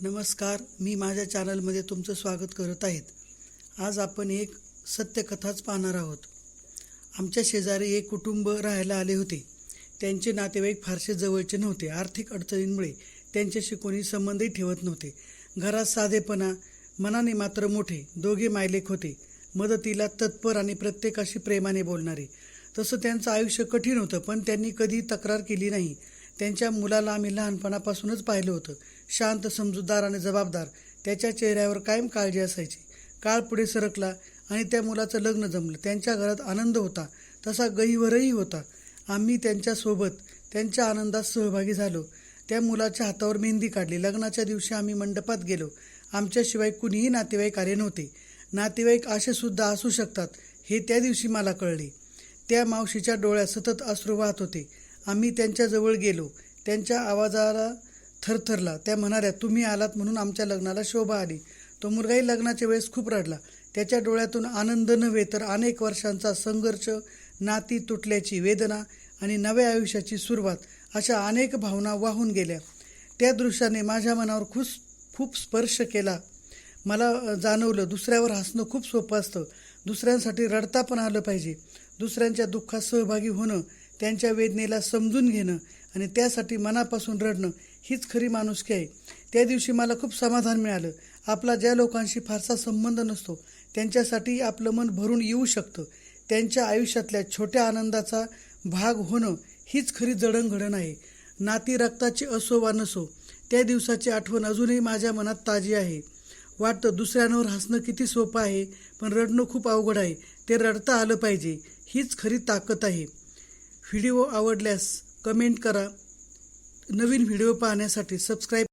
नमस्कार मी माझ्या चॅनलमध्ये तुमचं स्वागत करत आहेत. आज आपण एक सत्यकथाच पाहणार आहोत. आमच्या शेजारी एक कुटुंब राहायला आले होते. त्यांचे नातेवाईक फारसे जवळचे नव्हते. आर्थिक अडचणींमुळे त्यांच्याशी कोणी संबंधही ठेवत नव्हते. घरात साधेपणा मनाने मात्र मोठे दोघे मायलेक होते. मदतीला तत्पर आणि प्रत्येकाशी प्रेमाने बोलणारे. तसं त्यांचं आयुष्य कठीण होतं पण त्यांनी कधी तक्रार केली नाही. त्यांच्या मुलाला आम्ही लहानपणापासूनच पाहिलं होतं. शांत समजूतदार आणि जबाबदार. त्याच्या चेहऱ्यावर कायम काळजी असायची. काळ पुढे सरकला आणि त्या मुलाचं लग्न जमलं. त्यांच्या घरात आनंद होता. तसा गहिवरही होता. आम्ही त्यांच्यासोबत त्यांच्या आनंदात सहभागी झालो. त्या मुलाच्या हातावर मेहंदी काढली. लग्नाच्या दिवशी आम्ही मंडपात गेलो. आमच्याशिवाय कुणीही नातेवाईक आले नव्हते. नातेवाईक असे सुद्धा असू शकतात हे त्या दिवशी मला कळले. त्या मावशीच्या डोळ्यात सतत अश्रू वाहत होते. आम्ही त्यांच्याजवळ गेलो. त्यांच्या आवाजाला थरथरला. त्या म्हणाल्या तुम्ही आलात म्हणून आमच्या लग्नाला शोभा आली. तो मुलगाही लग्नाच्या वेळेस खूप रडला. त्याच्या डोळ्यातून आनंद नव्हे तर अनेक वर्षांचा संघर्ष नाती तुटल्याची वेदना आणि नव्या आयुष्याची सुरुवात अशा अनेक भावना वाहून गेल्या. त्या दृश्याने माझ्या मनावर खूप खूप स्पर्श केला. मला जाणवलं दुसऱ्यावर हसणं खूप सोपं असतं. दुसऱ्यांसाठी रडता पण आलं पाहिजे. दुसऱ्यांच्या दुःखात सहभागी होणं त्यांच्या वेदनेला समजून घेणं आणि त्यासाठी मनापासून रडणं हीच खरी माणुसकी आहे. त्या दिवशी मला खूप समाधान मिळालं. आपला ज्या लोकांशी फारसा संबंध नसतो त्यांच्यासाठी आपलं मन भरून येऊ शकतं. त्यांच्या आयुष्यातल्या छोट्या आनंदाचा भाग होणं हीच खरी जडणघडण आहे. नाती रक्ताची असो वा नसो. त्या दिवसाची आठवण अजूनही माझ्या मनात ताजी आहे. वाटतं दुसऱ्यांवर हसणं किती सोपं आहे पण रडणं खूप अवघड आहे. ते रडता आलं पाहिजे हीच खरी ताकद आहे. व्हिडिओ आवडल्यास कमेंट करा. नवीन व्हिडिओ पाहण्यासाठी सबस्क्राईब